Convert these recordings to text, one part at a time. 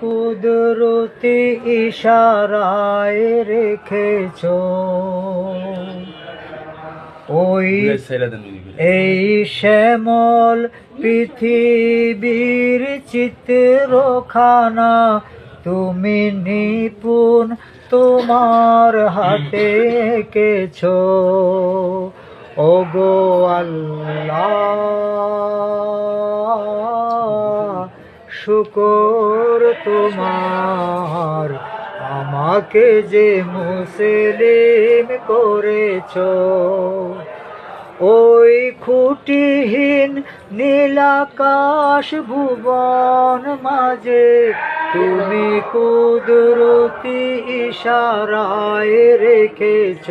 কুদরতি ইশারায় রেখেছ। ওই এই শ্যামল পৃথিবীর চিত্রখানা তুমি নিপুণ তোমার হাতে কেছ ওগো আল্লাহ। শুকর তোমার, আমাকে যে মুসলিম করেছ, ওই খুঁটিহীন নীলাকাশ ভুবন মাঝে তুমি কুদরতি ইশারায় রেখেছ।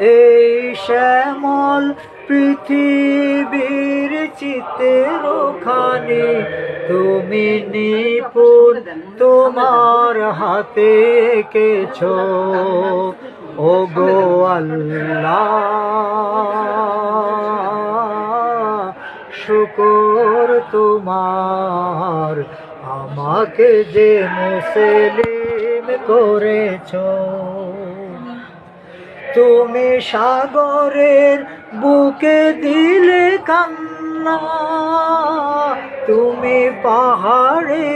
এই শ্যামল পৃথিবীর চিত্রখানি, তুমি নিপুণ তোমার হাতে কেছ ও গো আল্লাহ, শুকর তোমার, আমাকে যে মুসলিম করেছ। তুমি সাগরের বুকে দিলে কান্না তুমি পাহাড়ে